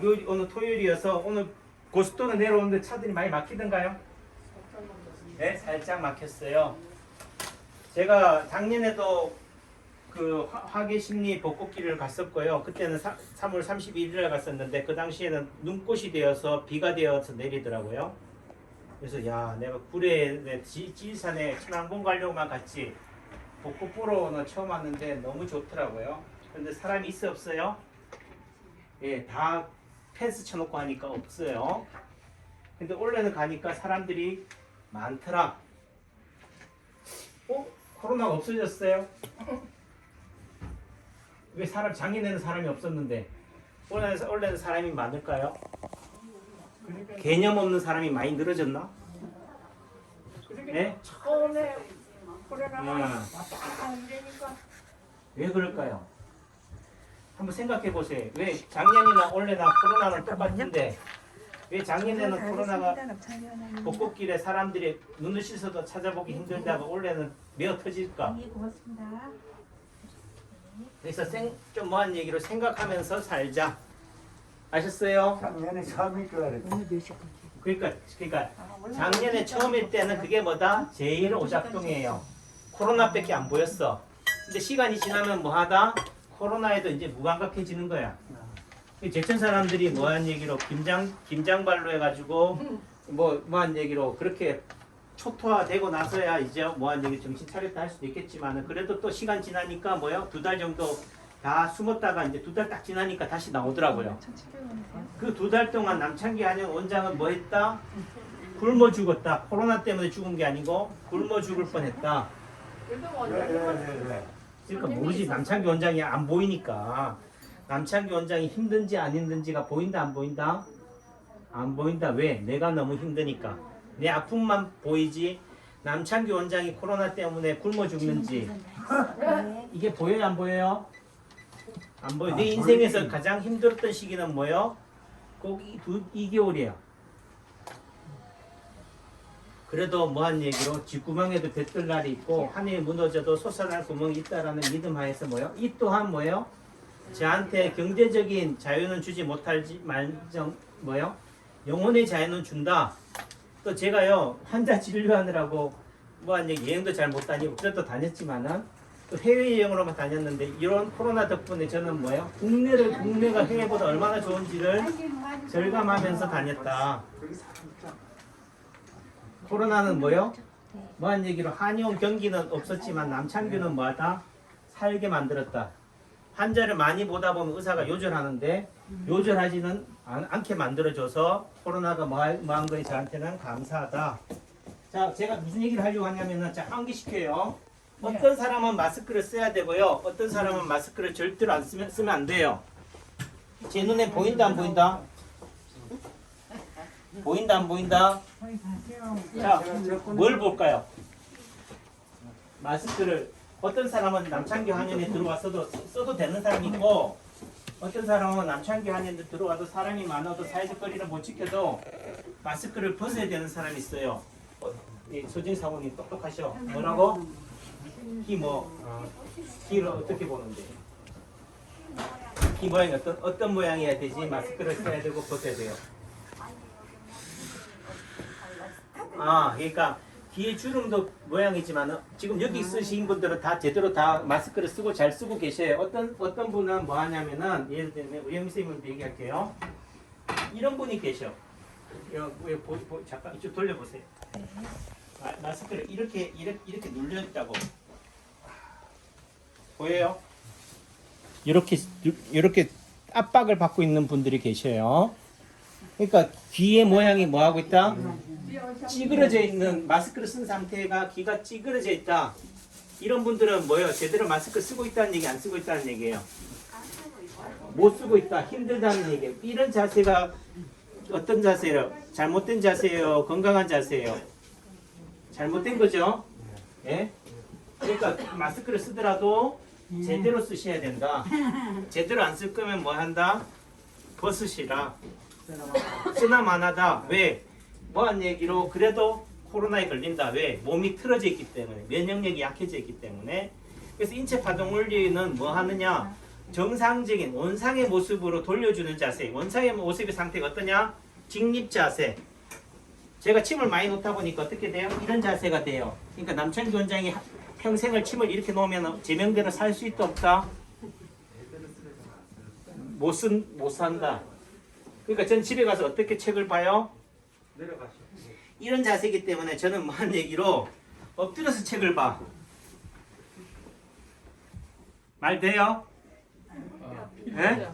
목요일 오늘 토요일이어서 오늘 고속도로 내려오는데 차들이 많이 막히던가요? 네, 살짝 막혔어요. 제가 작년에도 그 화- 화계심리 벚꽃길을 갔었고요. 그때는 사, 3월 31일에 갔었는데 그 당시에는 눈꽃이 되어서 비가 되어서 내리더라고요. 그래서 야 내가 구례 지- 지리산에 친환봉 가려고만 갔지 벚꽃 보러는 처음 왔는데 너무 좋더라고요. 근데 사람이 있어 없어요? 예, 다 펜스 쳐놓고 하니까 없어요. 근데 원래는 가니까 사람들이 많더라. 어? 코로나가 없어졌어요? 왜 사람 작년에는 사람이 없었는데 원래는, 원래는 사람이 많을까요? 개념 없는 사람이 많이 늘어졌나? 네? 처음에 코로나가 음. 왔다 갔다 한다니까 왜 그럴까요? 한번 생각해 보세요. 왜 작년이나 올해나 코로나는 똑같은데 왜 작년에는 코로나가 벚꽃길에 사람들이 눈을 씻어도 찾아보기 힘들다가 올해는 메어 터질까? 예, 고맙습니다. 그래서 생, 좀 뭐한 얘기로 생각하면서 살자. 아셨어요? 작년에 처음일 줄 알았지. 그러니까 그러니까 작년에 처음일 때는 그게 뭐다? 제일 오작동이에요. 코로나밖에 안 보였어. 근데 시간이 지나면 뭐하다? 코로나에도 이제 무감각해지는 거야. 그 제천 사람들이 뭐한 얘기로 김장 김장발로 해가지고 뭐 뭐한 얘기로 그렇게 초토화되고 나서야 이제 뭐한 얘기 정신 차렸다 할 수도 있겠지만은 그래도 또 시간 지나니까 뭐요 두 달 정도 다 숨었다가 이제 두 달 딱 지나니까 다시 나오더라고요. 그 두 달 동안 남창기 한영 원장은 뭐 했다? 굶어 죽었다. 코로나 때문에 죽은 게 아니고 굶어 죽을 뻔했다. 네, 원장님은 네, 네. 그러니까 모르지 남창기 원장이 안 보이니까 남창기 원장이 힘든지 안 힘든지가 보인다 안 보인다? 안 보인다. 왜? 내가 너무 힘드니까. 내 아픔만 보이지. 남창기 원장이 코로나 때문에 굶어 죽는지 이게 보여요 안 보여요? 안 보여. 내 아, 인생에서. 가장 힘들었던 시기는 뭐요? 꼭 이두 2개월이야. 그래도 뭐한 얘기로 뒷구멍에도 뱉을 날이 있고 하늘이 무너져도 솟아날 구멍이 있다라는 믿음 하에서 뭐요? 이 또한 뭐요? 저한테 경제적인 자유는 주지 못할지 말정 뭐요? 영혼의 자유는 준다. 또 제가요 환자 진료하느라고 뭐한 얘기 여행도 잘 못 다니고 그래도 다녔지만은 또 해외 여행으로만 다녔는데 이런 코로나 덕분에 저는 뭐요? 국내를 국내가 해외보다 얼마나 좋은지를 절감하면서 다녔다. 코로나는 뭐요? 뭐한 얘기로 한의원 경기는 없었지만 남창규는 뭐하다? 살게 만들었다. 환자를 많이 보다 보면 의사가 요절하는데 요절하지는 않, 않게 만들어줘서 코로나가 뭐한 뭐한 거에 저한테는 감사하다. 자, 제가 무슨 얘기를 하려고 하냐면은 자, 환기시켜요. 어떤 사람은 마스크를 써야 되고요. 어떤 사람은 마스크를 절대로 안 쓰면, 쓰면 안 돼요. 제 눈에 보인다 안 보인다? 보인다 안 보인다? 자, 뭘 볼까요? 마스크를 어떤 사람은 남창기 한연에 들어와서도 써- 써도 되는 사람이 있고 어떤 사람은 남창기 한연에 들어와도 사람이 많아도 사회적 거리를 못 지켜도 마스크를 벗어야 되는 사람이 있어요. 소진 사모님 똑똑하셔. 뭐라고? 키 뭐? 어, 키를 어떻게 보는데? 키 모양이 어떤 어떤 모양이어야 되지? 마스크를 써야 되고 벗어야 돼요. 아, 그러니까 뒤에 주름도 모양이지만 지금 여기 쓰신 분들은 다 제대로 다 마스크를 쓰고 잘 쓰고 계셔요. 어떤 어떤 분은 뭐 하냐면은 예를 들면 우리 선생님한테 얘기할게요. 이런 분이 계셔. 여, 왜 보, 보, 잠깐 이쪽 돌려보세요. 마, 마스크를 이렇게 이렇게 이렇게 눌려 있다고 보여요? 이렇게 이렇게 압박을 받고 있는 분들이 계셔요. 그러니까 귀의 모양이 뭐 하고 있다? 찌그러져 있는 마스크를 쓴 상태가 귀가 찌그러져 있다. 이런 분들은 뭐예요? 제대로 마스크 쓰고 있다는 얘기, 안 쓰고 있다는 얘기예요. 못 쓰고 있다, 힘들다는 얘기예요. 이런 자세가 어떤 자세예요? 잘못된 자세예요? 건강한 자세예요? 잘못된 거죠? 예? 그러니까 마스크를 쓰더라도 제대로 쓰셔야 된다. 제대로 안 쓸 거면 뭐 한다? 벗으시라. 쓰나 마나다. 왜? 뭐한 얘기로 그래도 코로나에 걸린다. 왜? 몸이 틀어져 있기 때문에 면역력이 약해져 있기 때문에 그래서 인체 파동 원리는 뭐 하느냐? 정상적인 원상의 모습으로 돌려주는 자세. 원상의 모습의 상태가 어떠냐? 직립 자세. 제가 침을 많이 놓다 보니까 어떻게 돼요? 이런 자세가 돼요. 그러니까 남천기 원장이 하- 평생을 침을 이렇게 놓으면 제명대로 살 수 있다 없다? 못, 쓴, 못 산다. 그러니까 전 집에 가서 어떻게 책을 봐요? 이런 자세이기 때문에 저는 뭐 한 얘기로 엎드려서 책을 봐. 말 돼요? 예?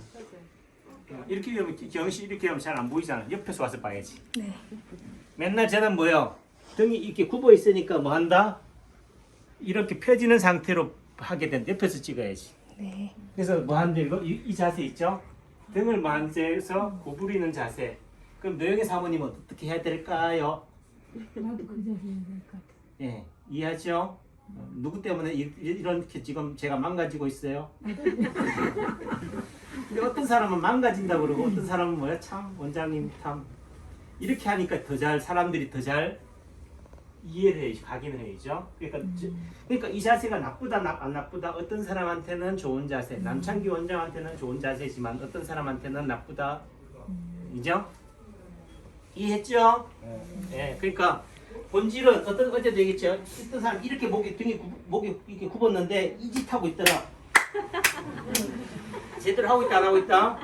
이렇게 하면 경씨 이렇게 하면 잘 안 보이잖아. 옆에서 와서 봐야지. 네. 맨날 저는 뭐요? 등이 이렇게 굽어 있으니까 뭐 한다? 이렇게 펴지는 상태로 하게 된 옆에서 찍어야지. 네. 그래서 뭐 이거 이, 이 자세 있죠? 등을 만세해서 구부리는 자세. 그럼 노영의 사모님은 어떻게 해야 될까요? 나도 그 자리에 될것 같아. 예, 이해하죠? 어, 누구 때문에 이, 이렇게 지금 제가 망가지고 있어요? 근데 어떤 사람은 망가진다 그러고 어떤 사람은 뭐야 참 원장님 참 이렇게 하니까 더 잘 사람들이 더 잘 이해를 해 가기는 해야죠. 그러니까 저- 그러니까 이 자세가 나쁘다 나, 안 나쁘다 어떤 사람한테는 좋은 자세, 남창기 원장한테는 좋은 자세지만 어떤 사람한테는 나쁘다 이죠? 이해했죠? 예, 그러니까 본질은 어떤 어제도 얘기했죠. 어떤 사람 이렇게 목이 등이 구, 목이 이렇게 굽었는데 이 짓 하고 있더라. 제대로 하고 있다 안 하고 있다?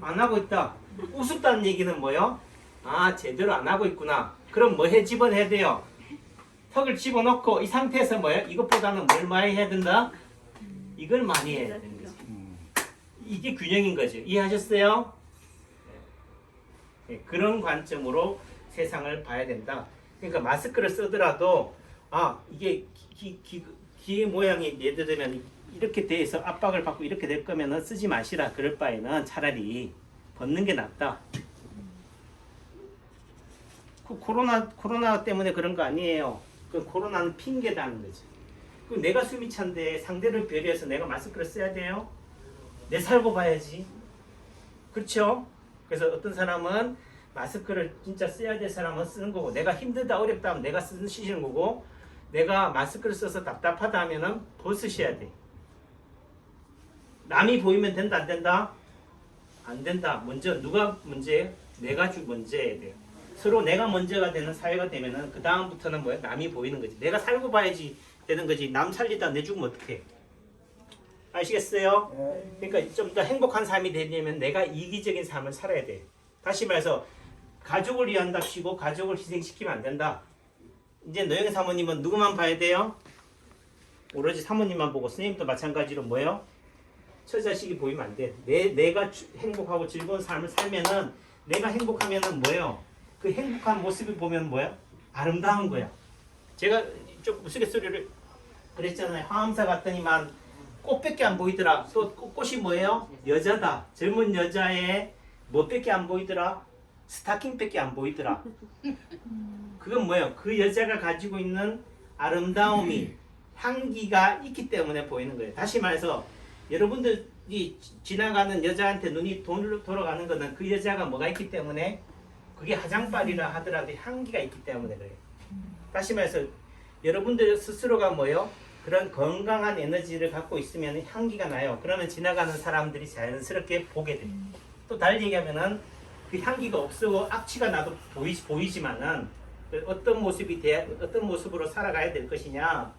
안 하고 있다. 우습다는 얘기는 뭐요? 아 제대로 안 하고 있구나. 그럼 뭐 해 집어내야 돼요? 턱을 집어넣고 이 상태에서 뭐예요? 이것보다는 뭘 많이 해야 된다? 이걸 많이 해야 되는 거지. 이게 균형인 거죠. 이해하셨어요? 네, 그런 관점으로 세상을 봐야 된다. 그러니까 마스크를 쓰더라도 아 이게 귀의 모양이 예를 들면 이렇게 돼서 압박을 받고 이렇게 될 거면은 쓰지 마시라. 그럴 바에는 차라리 벗는 게 낫다. 그 코로나 코로나 때문에 그런 거 아니에요. 그 코로나는 핑계다는 거지. 그 내가 숨이 찬데 상대를 배려해서 내가 마스크를 써야 돼요. 내 살고 봐야지. 그렇죠? 그래서 어떤 사람은 마스크를 진짜 써야 될 사람은 쓰는 거고 내가 힘들다 어렵다 하면 내가 쓰시는 거고 내가 마스크를 써서 답답하다 하면은 벗으셔야 돼. 남이 보이면 된다 안 된다? 안 된다. 먼저 누가 문제예요? 내가 주 문제해야 돼요. 서로 내가 먼저가 되는 사회가 되면은 그 다음부터는 뭐야? 남이 보이는 거지. 내가 살고 봐야지 되는 거지. 남 살리다 내 죽으면 어떡해? 아시겠어요? 그러니까 좀 더 행복한 삶이 되려면 내가 이기적인 삶을 살아야 돼. 다시 말해서 가족을 위한답시고 가족을 희생시키면 안 된다. 이제 노영의 사모님은 누구만 봐야 돼요? 오로지 사모님만 보고 스님도 마찬가지로 뭐예요? 처자식이 보이면 안 돼. 내 내가 주- 행복하고 즐거운 삶을 살면은 내가 행복하면은 뭐예요? 그 행복한 모습을 보면 뭐야? 아름다운 거야. 제가 좀 우스갯소리를 그랬잖아요. 화암사 갔더니만 꽃밖에 안 보이더라. 또 꽃- 꽃이 뭐예요? 여자다. 젊은 여자의 뭐밖에 안 보이더라? 스타킹밖에 안 보이더라. 그건 뭐예요? 그 여자가 가지고 있는 아름다움이 향기가 있기 때문에 보이는 거예요. 다시 말해서 여러분들이 지- 지나가는 여자한테 눈이 돌- 돌아가는 거는 그 여자가 뭐가 있기 때문에 그게 화장빨이라 하더라도 향기가 있기 때문에 그래요. 다시 말해서 여러분들 스스로가 뭐요? 그런 건강한 에너지를 갖고 있으면 향기가 나요. 그러면 지나가는 사람들이 자연스럽게 보게 돼요. 또 달리 얘기하면은 그 향기가 없고 악취가 나도 보이, 보이지만은 그 어떤 모습이 돼, 어떤 모습으로 살아가야 될 것이냐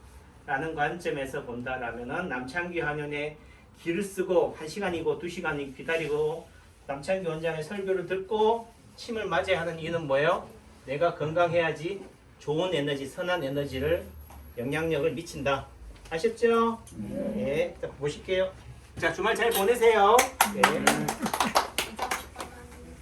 라는 관점에서 본다라면은 남창기 한연의 길을 쓰고 한 시간이고 두 시간이 기다리고 남창기 원장의 설교를 듣고 침을 맞이야 하는 이유는 뭐예요? 내가 건강해야지 좋은 에너지, 선한 에너지를 영향력을 미친다. 아셨죠? 네. 자, 보실게요. 자, 주말 잘 보내세요. 네.